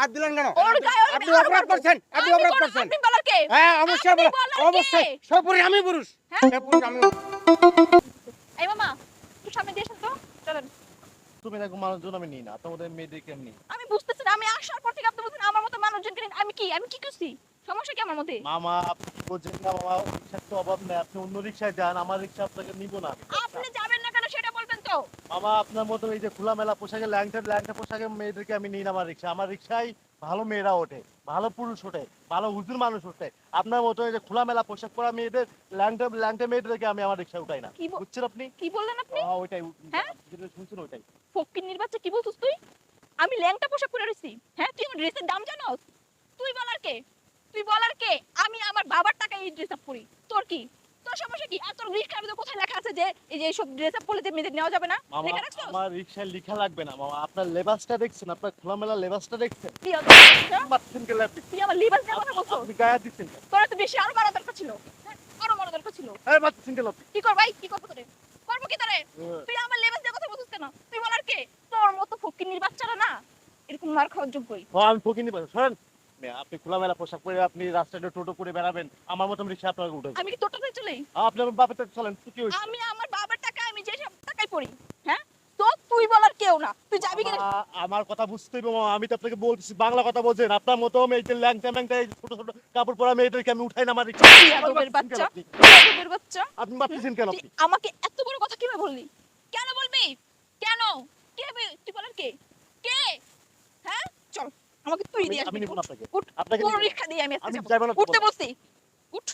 হাত দিলেন কেন? আপনি অপরাধ করছেন আপনি অপরাধ করছেন। হ্যাঁ অবশ্যই বলো অবশ্যই। সব পুরুষ আমি পুরুষ। হ্যাঁ? আমি এই মামা একটু সামনে দিয়ে তো। চলেন। তুমি এরকম মানুষজন আমি নিই না। তোমাদের মেয়েদেরকে আমি আমি বুঝতেছি না আমি আসার পর থেকে আপনি বলছেন আমার মতো মানুষজনকে নিন। আমি কি? আমি কি করছি? সমস্যা কি আমার মধ্যে? মামা আপনি কি না মামা? রিক্সার তো অভাব নেই। আপনি অন্য রিক্সায় যান আমার রিক্সা আপনাকে নিব না। আপনি যাবেন না তো মামা আপনার মতো এই যে খোলামেলা পোশাকে ল্যাংটা ল্যাংটা পোশাকে মেয়েদেরকে আমি নিই না আমার রিক্সা আমার রিক্সায় ভালো মেয়েরা ওঠে ভালো পুরুষ ওঠে ভালো হুজুর মানুষ ওঠে। আপনার মতো এই যে খোলামেলা পোশাক পরা মেয়েদের ল্যাংটা ল্যাংটা মেয়েদেরকে আমি আমার রিক্সায় উঠাই না। বুঝছেন আপনি? কি বললেন আপনি? হ্যাঁ, ওইটাই হ্যাঁ? যেটা শুনছেন ওইটাই। ফকিন্নির বাচ্চা কি বলছিস তুই? আমি ল্যাংটা পোশাক পরে রইছি হ্যাঁ তুই আমার ড্রেসের দাম জানোস? তুই বলার কে? তুই বলার কে? আমি আমার বাবার টাকায় এই ড্রেস আপ পরি। তোর কি? তোর সমস্যা কি? আর তোর রিক্সার ভিতরে কোথায় লেখা আছে যে এই যে এইসব ড্রেস আপ পরলে মেয়েদের নেওয়া যাবে না? লেখা রাখছো আমার রিক্সায় লেখা লাগবে না মামা। আপনার লেবাসটা দেখছেন? আপনার খোলামেলা লেবাসটা দেখছেন? তুই মারছেন কে ল্যাপটি তুই আমার লিবাস দিয়ে কথা বলছো? আপনি গায়ে দিচ্ছেন তোর তো বেশি আরও মারা দরকার ছিল। হ্যাঁ, আরও মারা দরকার ছিল। এই মারছেন কে কর ভাই কি করব তোরে? করব কি তোরে? তুই আমার লেবাস দিয়ে কথা বলছিস কেন? তুই বলার কে? তোর মতো বাচ্চারা না? এরকম মার খাওয়ার যোগ্যই। ও আমি ফকিনি বলছি শোনেন মেয়ে, আপনি খোলামেলা পোশাক পরে আপনি রাস্তায় টোটো করে বেড়াবেন আমার রিক্সা আপনাকে উঠে আমি কি চলে আপনি আমার বাপের টাকা চলেন কি হয়েছে? আমি আমার বাবার টাকা আমি যে সব টাকায় পড়ি হ্যাঁ? তো তুই বলার কেউ না তুই যাবি আ- আমার কথা বুঝতে হবে মামা, আমি তো আপনাকে বলতেছি বাংলা কথা বলছেন আপনার মতো এই যে ল্যাংটা ম্যাংটা ছোট ছোট কাপড় পরা মেয়েদেরকে আমি উঠাই না আমার রিক্সা বাচ্চা? বাচ্চা? আপনি মারতেছেন কেন আপনি? আমাকে এত বড় কথা কীভাবে বললি? কেন বলবি? কেন? কে তুই বলার কে? কে হ্যাঁ আমাকে তুই আমি- দিয়ে আমি নিব না আপনাকে। আপনাকে রিক্সা দিয়ে আমি আজকে আমি যাব। না তো উঠতে বসছি উঠ।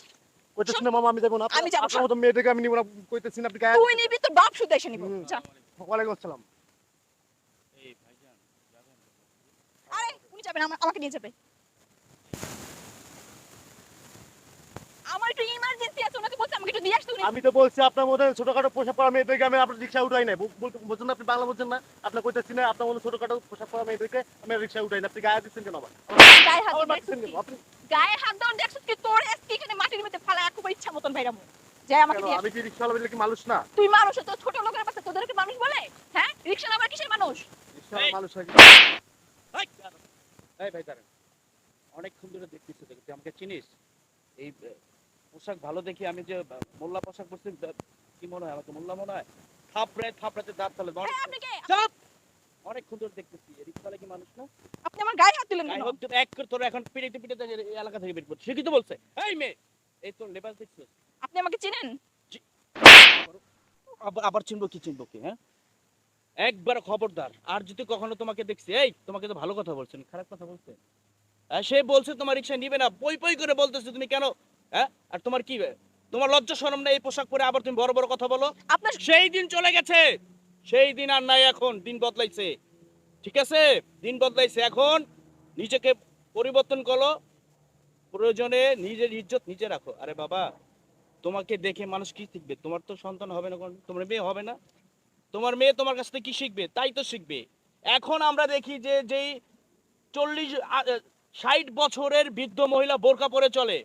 ওইটা শুনে মামা আমি যাব না। আমি যাব আপনার মতো মেয়েটাকে আমি নিব না কইতেছি না আপনি গায়ে তুই নিবি তোর বাপ শুদ্ধ এসে নিব। যা। ওয়ালাইকুম আসসালাম। আরে উনি যাবেন আমাকে নিয়ে যাবে আমার একটু ইমার্জেন্সি আছে ওনাকে বলছি আমাকে একটু দিয়ে আসতে উনি আমি তো বলছি আপনার মধ্যে ছোটখাটো পোশাক পরা মেয়েদেরকে আমি আপনার রিক্সা উঠাই না বল- বলছেন না আপনি বাংলা বলছেন না? আপনার কইতেছি না আপনার মধ্যে ছোটখাটো পোশাক পরা মেয়েদেরকে আমি রিক্সা উঠাই না আপনি গায়ে দিচ্ছেন কেন আবার? গায়ে হাত দেখছিস আপনি কি? তোর আজকে এখানে মাটির মধ্যে ফালা একবার ইচ্ছা মতন বাইরামু যাই আমাকে নিয়ে আমি কি রিক্সা চালাবো কি মানুষ না? তুই মানুষ তো ছোট লোকের পাশে তোদেরকে মানুষ বলে? হ্যাঁ? রিক্সা আবার কিসের মানুষ? রিক্সা মানুষ হয় কি? এই ভাই দাঁড়ান অনেকক্ষণ ধরে দেখতেছি দেখি তুই আমাকে চিনিস? এই পোশাক ভালো দেখি আমি যে মোল্লা পোশাক পরছি কি মনে হয় আমাকে? মোল্লা মনে হয়? থাপড়ে থাপড়াতে দাঁত আপনি চাপ! অনেকক্ষণ ধরে দেখতেছি রিক্সালে কি মানুষ না? আপনি আমার গায়ে হাত দিলেন কেন? এক করে তোর এখন পিড়িতে এই এলাকা থেকে বের করছে। সে কি তো বলছে? এই মেয়ে! এই তোর লেবাস দেখছিস আপনি আমাকে চিনেন? আবার আবার চিনবো কি চিনবো কি হ্যাঁ? একবার খবরদার। আর যদি কখনো তোমাকে দেখছি এই তোমাকে তো ভালো কথা বলছেন খারাপ কথা বলছে হ্যাঁ, সে বলছে তোমার রিক্সা নিবে না পই পই করে বলতেছে তুমি কেন হ্যাঁ? আর তোমার কি তোমার লজ্জা শরম না এই পোশাক পরে আবার তুমি বড় বড় কথা বলো? আপনার সেই দিন চলে গেছে। সেই দিন আর নাই এখন দিন বদলাইছে। ঠিক আছে? দিন বদলাইছে। এখন নিজেকে পরিবর্তন করো। প্রয়োজনে নিজের ইজ্জত নিজে রাখো। আরে বাবা তোমাকে দেখে মানুষ কি শিখবে? তোমার তো সন্তান হবে না কোন- তোমার মেয়ে হবে না। তোমার মেয়ে তোমার কাছ থেকে কি শিখবে? তাই তো শিখবে। এখন আমরা দেখি যে যেই চল্লিশ ষাট বছরের বৃদ্ধ মহিলা বোরকা পরে চলে।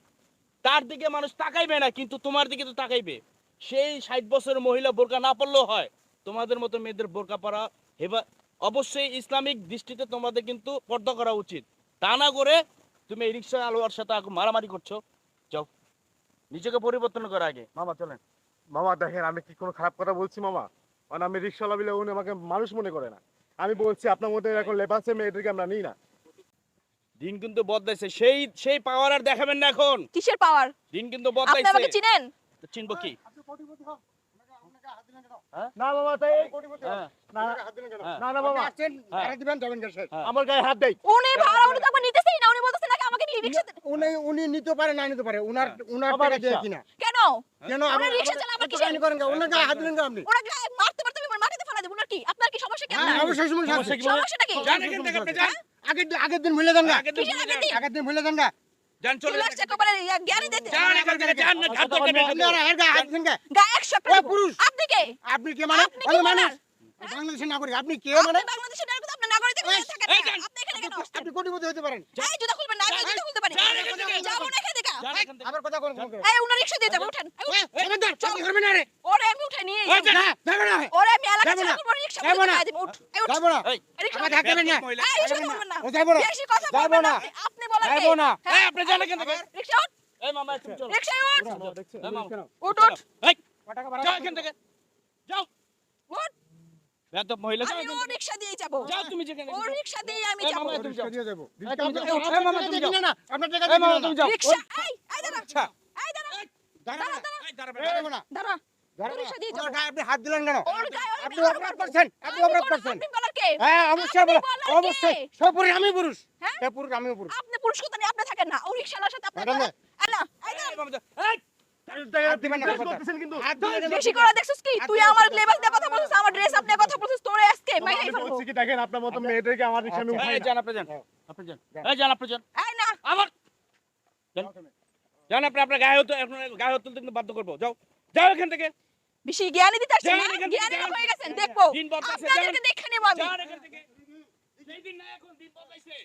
তার দিকে মানুষ তাকাইবে না, কিন্তু তোমার দিকে তো তাকাইবে। সেই ষাট বছরের মহিলা বোরকা না পড়লেও হয়। তোমাদের মতো মেয়েদের বোরকা পরা হেবা, অবশ্যই ইসলামিক দৃষ্টিতে তোমাদের কিন্তু পর্দা করা উচিত। তা না করে তুমি এই রিক্সা আলোয়ার সাথে মারামারি করছ। যাও। নিজেকে পরিবর্তন করা আগে। মামা, চলেন। মামা, দেখেন, আমি কি কোনো খারাপ কথা বলছি, মামা? কারণ আমি রিক্সা চালাবিলে উনি আমাকে মানুষ মনে করে না। আমি বলছি, আপনার মধ্যে এখন লেবাসে মেয়েদেরকে আমরা নিই না। দিন কিন্তু বদলাইছে। সেই সেই পাওয়ার আর দেখাবেন না এখন। কিসের পাওয়ার দিন কিন্তু বদলাইছে। আপনি আমাকে চিনেন? চিনবো কি? না মামা তাই না। না। না মামা আসছেন। ভাড়া দিবেন যাবেন কে শেষ। আমার গায়ে হাত দেয় উনি ভাড়া উনি তো নিতেছেই না উনি বলতেছেন নাকি আমাকে নিয়ে রিক্সা উনি উনি নিতে পারে না নিতে পারে। উনার উনার টাকা দিয়ে কিনা? কেন? কেন আমরা আবার- রিক্সা আবার চালা আবার এত কিসের? কাহিনী করেন কেন? ওনার গায়ে হাত দিলেন কেন আপনি? ওরা গায়ে মারতে মারতে আমি মাটিতে ফেলা দেব। ওনার কি? আপনার কি সমস্যা কি? হ্যাঁ, আপনার সমস্যা আছে। সমস্যা কি বলেন? সমস্যাটা কি? যান এখান থেকে আপনি যান আগের দিন- আগের দিন ভুলে যান আগের দিন ভুলে যান। চলে দিতে। না করে আপনারা হাত গা পুরুষ। আপনি কে? আপনি কে মানে? আমি মানুষ। বাংলাদেশের নাগরিক। আপনি কে মানে? বাংলাদেশের নাগরিক। আপনি এখানে কেন? আপনি কোটিপতি হতে পারেন। এই জুতা খুলবেন না আমি জুতা খুলতে পারি। যান যাব না আবার কথা কোন কোন এই উনার রিকশা দিয়ে যাব উঠেন। খবরদার আপনি করবেন না রে। ওরে আমি উঠে নিয়ে এই না যাবে না। ওরে আমি এলাকা ছেড়ে করব রিকশা যাব করে দিব উঠ এই উঠ। যাব না। রিকশা আমার না। এই রিকশা করবেন না। ও যাব না। বেশি কথা যাব না। আপনি বলেন কে? না। হ্যাঁ? এই, আপনি যান এখান রিকশা উঠ। এই মামা তুমি চলো। রিকশা উঠ। উঠ উঠ। এই, টাকা যাও এখান থেকে। যাও। বেয়াদব মহিলা আমি ও রিকশা দিয়ে যাব। যাও তুমি যেখানে ও রিকশা দিয়ে আমি এই মামা, তুমি যাও। দিয়ে দেবো এই, তুমি যাও। আপনার এই, মামা, তুমি যাও। না। আপনার টাকা এই মামা, তুমি যাও। রিকশা এই এই দাঁড়া। আচ্ছা এই দাঁড়া। দাঁড়া না দাঁড়া। এই, দাঁড়াবে, যাব না দাঁড়া। যাব ওর না রিকশা দিয়ে ওনার যাব। গায়ে আপনি হাত দিলেন কেন? ওর গায়ে আমি আপনি অপরাধ করছেন। আপনি অপরাধ করছেন। আপনি বলার কে? হ্যাঁ অবশ্যই বলো অবশ্যই। সব পুরুষ আমি পুরুষ। হ্যাঁ? পুরুষ আমি পুরুষ। আপনি পুরুষ কথা নিয়ে আপনি থাকেন না। ও রিকশাওয়ালার সাথে আপনি ম্যাডাম, করেন। এই না এই না এই, বেশি করে দেখছিস কি? তুই আমার লেবাস দিয়ে কথা বলছিস আমার ড্রেস আপনি কথা বলছিস তোরে আজকে মাইরাই ফেলব। কি দেখেন আপনার মতো মেয়েদেরকে আমার রিক্সা আচ্ছা। উঠাই যান আপনি যান। আপনি যান। এই, যান আপনি যান। এই না। আবার। যান। যান আপনি আপনার গায়ে হতো এখন গায়ে হতো কিন্তু বাধ্য করব। যাও। যাও এখান থেকে। বেশি জ্ঞানী দিতে আসছেন না? জ্ঞানী হয়ে গেছেন দেখব। দিন দেখে নেব আমি। যান এখান থেকে। সেই দিন না এখন দিন বদলাইছে।